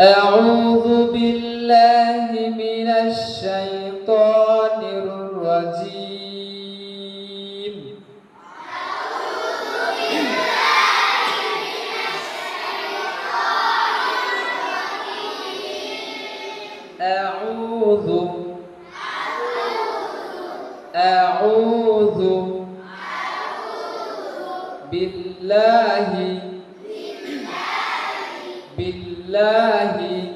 أعوذ بالله من الشيطان الرجيم. أعوذ أعوذ بالله بالله.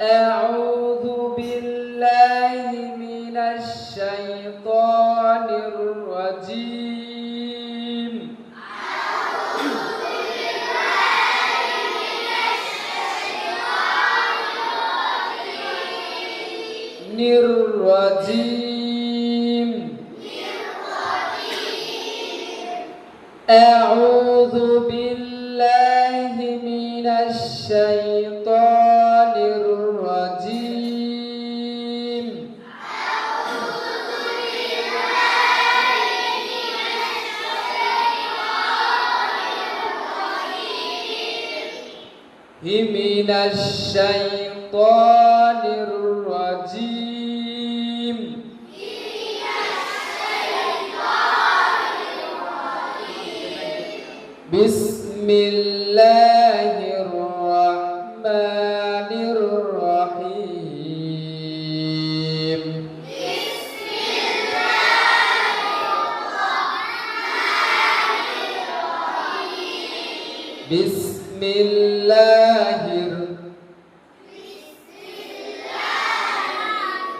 أعوذ بالله من الشيطان الرجيم. الرجيم أعوذ بالله من الشيطان الرجيم. من الشيطان الرجيم. بسم الله بسم الله الر-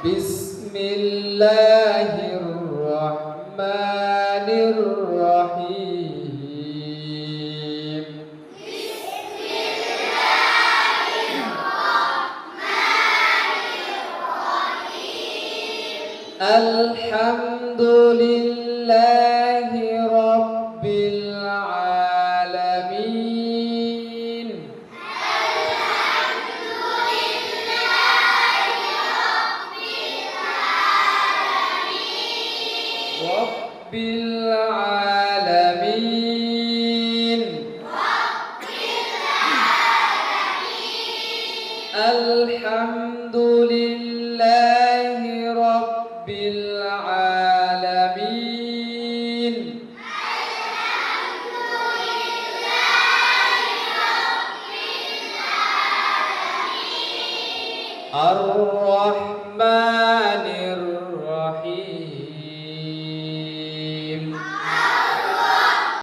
بسم الله الرحمن الرحيم الحمد لله رب العالمين. رب العالمين. الحمد الرحمن